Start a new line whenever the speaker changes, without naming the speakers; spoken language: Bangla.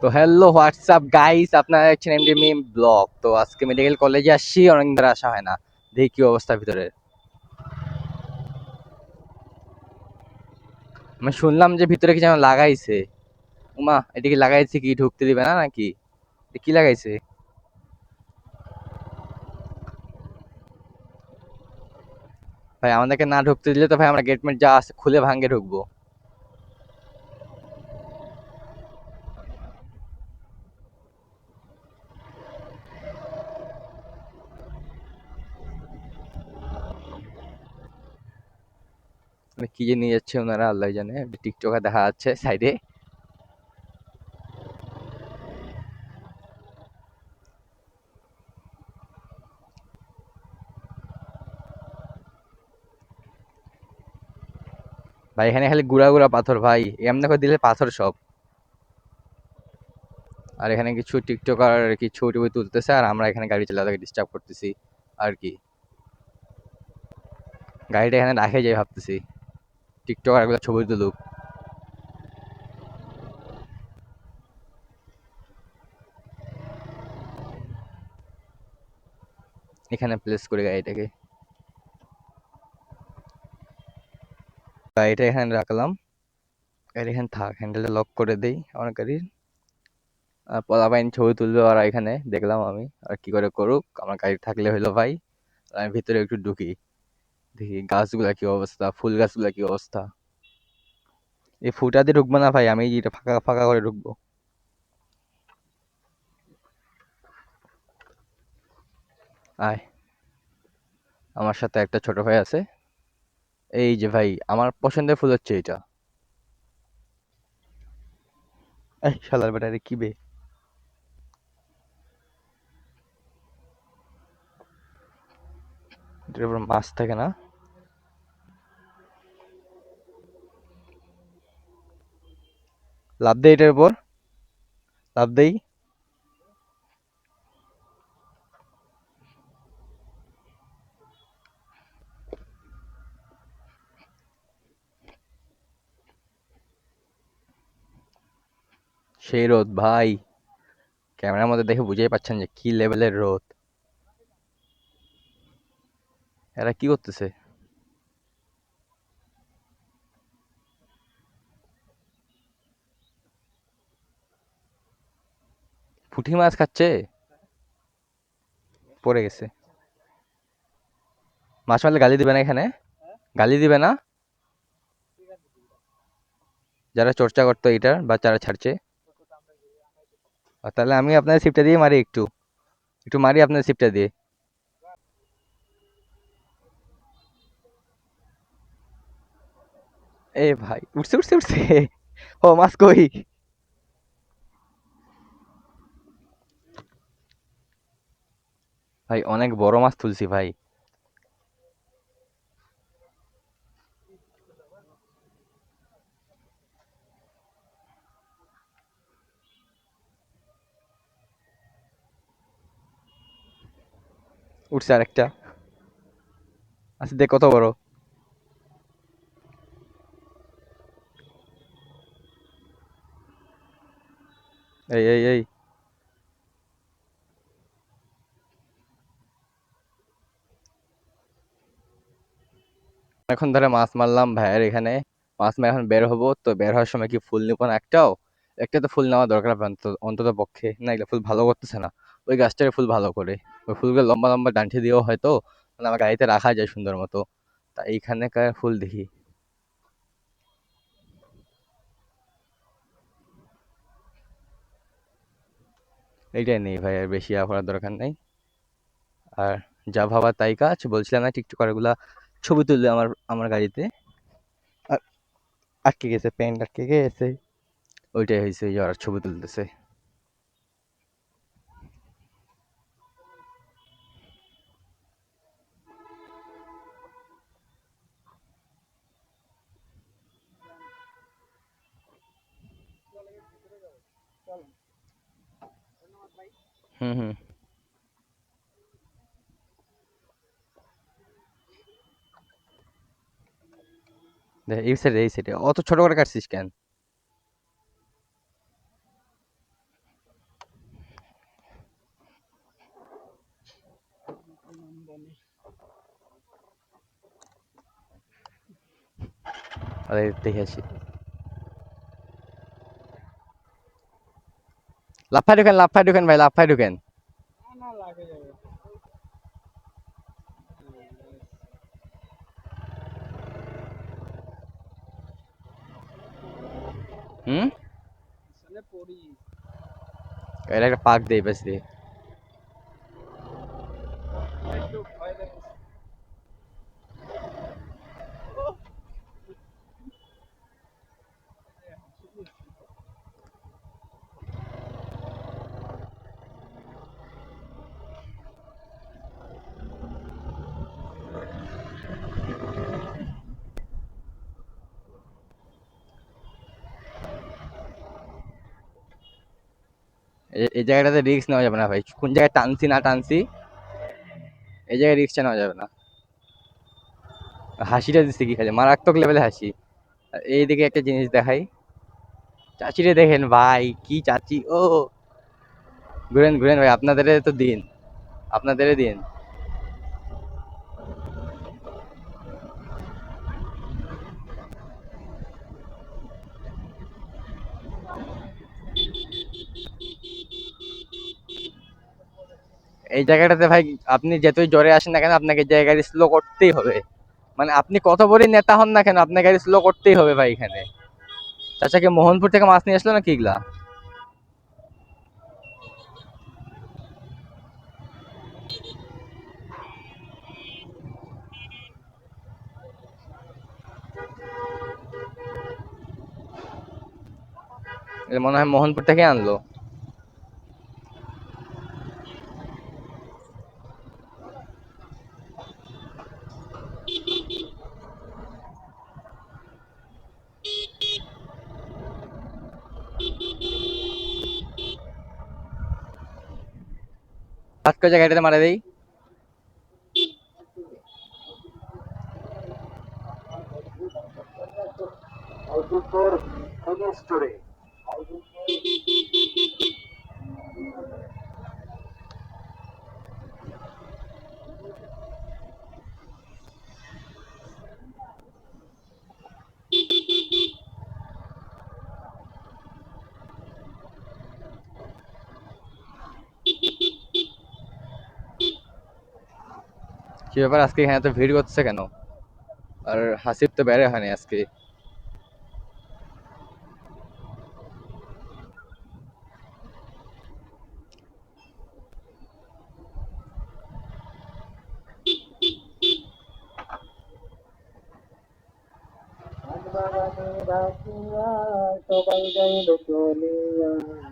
তো হ্যালো হোয়াটসঅ্যাপ গাইস আপনারা দেখছেন এমডি মিম ব্লগ তো আজকে মেডিকেল কলেজে আসছি, অনেকদিন ধরে আসা হয় না। দেখি কি অবস্থা ভিতরে। আমি শুনলাম যে ভিতরে কি যেন লাগাইছে। উমা এটা কি লাগাইছে কি, ঢুকতে দিবে না নাকি? কি লাগাইছে? ভাই, আমাদেরকে না ঢুকতে দিলে তো ভাই আমরা গেটমেট যা আছে খুলে ভাঙ্গে ঢুকবো। মানে কি যে নিয়ে যাচ্ছে ওনারা, আল্লাহ জানে টিকটকে দেখা যাচ্ছে সাইডে ভাই, এখানে খালি গুড়া গুড়া পাথর ভাই, এমনি করে দিলে পাথর সব। আর এখানে কিছু টিকটকার কি ছবি তুলতেছে, আর আমরা এখানে গাড়ি চালাতে ডিস্টার্ব করতেছি, আর কি। গাড়িটা এখানে রাখে যাই ভাবতেছি। টিকটকারগুলো ছবি তুলুক এখানে প্লেস করে গাড়িটাকে। গাড়িটা এখানে রাখলাম। গাড়ি এখানে থাক হ্যান্ডেলটা লক করে দেই আমার গাড়ির আর পলাপাইন ছবি তুলবে ওরা এখানে, দেখলাম আমি। আর কি করে করুক, আমার গাড়ি থাকলে হইল ভাই। আমি ভিতরে একটু ঢুকি। দেখি গাছগুলা কি অবস্থা, ফুল গাছগুলা কি অবস্থা? এই ফুটা দিয়ে ঢুকবো না ভাই, আমি এটা ফাঁকা ফাঁকা করে ঢুকবো। আয়। আমার সাথে একটা ছোট ভাই আছে। এই যে ভাই, আমার পছন্দের ফুল হচ্ছে এটা এই শালার বেটারে কি বে? মাছ থাকে না? লাভ দেই এটার উপর। লাভ দেই। সেই রোদ ভাই, ক্যামেরার মধ্যে দেখে বুঝেই পাচ্ছেন যে কি লেভেলের রোদ। এরা কি করতেছে? পুঁটি মাছ খাচ্ছে? পড়ে গেছে। মাছ মারলে গালি দিবে না এখানে? গালি দিবে না? যারা চর্চা করতো এটার বা যারা ছাড়ছে। তাহলে আমি আপনার সিপটা দিয়ে মারি একটু। একটু মারি আপনার সিপটা দিয়ে। এ ভাই, উঠছে উঠছে উঠছে। ও, মাছ কই? ভাই, অনেক বড় মাছ তুলছি ভাই। উঠছে আরেকটা। আচ্ছা দেখ কত বড়। এই এই এই। এখন ধরে মাছ মারলাম ভাইয়ের এখানে। মাছ মেরে এখন বের হব, তো বের হওয়ার সময় কি ফুল নিবো না একটাও? একটা তো ফুল নেওয়া দরকার অন্তত পক্ষে। না, এগুলো ফুল ভালো করতেছে না। ওই গাছটার ফুল ভালো করে। ওই ফুলগুলো লম্বা লম্বা ডান্ঠি দিয়েও হয়তো মানে আমার গাড়িতে রাখা যায় সুন্দর মতো। তা এইখানেকার ফুল দেখি। এইটাই নেই ভাই, আর বেশি ইয়া করার দরকার নেই। আর যা ভাবা তাই কাজ। বলছিলাম না টিকটকারগুলা ছবি তুললে আমার আমার গাড়িতে। আর আটকে গেছে প্যান্ট আটকে গেছে। ওইটাই হয়েছে ওরা ছবি তুলতেছে। হুম হুম। এই সাইডে এই সাইডে অত ছোট করে কাটছিস কেন? দেখে আসি। লাফাই ঢুকেন লাফাই ঢুকেন ভাই লাফাই ঢুকেন। হুম
আসলে পড়ি
এটা একটা পাক দেই বেশ দিয়ে এই জায়গাটাতে রিক্স নেওয়া যাবে না ভাই। কোন জায়গায় টানছি, না টানছি, এই জায়গায় রিক্সটা নেওয়া যাবে না। হাসিটা দিচ্ছে কি খালি? মারাত্মক লেভেলে হাসি। এইদিকে একটা জিনিস দেখাই। চাচিরে দেখেন ভাই, কি চাচি, ও। ঘুরেন ঘুরেন ভাই আপনাদের তো দিন। আপনাদের দিন। এই জায়গাটাতে ভাই, আপনি যতই জ্বরে আসেন না কেন, আপনাকে এই জায়গায় স্লো করতেই হবে। মানে আপনি কত বড়ই নেতা হন না কেন, আপনাকে গাড়ি স্লো করতেই হবে ভাই এখানে। চাচাকে মোহনপুর থেকে মাছ নিয়ে আসলো না কিগলা মনে হয় মোহনপুর থেকে আনলো। আজকে জায়গাটাতে মারা দেই।
Auditor
কি ব্যাপার আজকে এখানে তো ভিড় করছে কেন আর হাসিব তো বেড়ে হয়নি আজকে
সবাই যাইল চলিয়া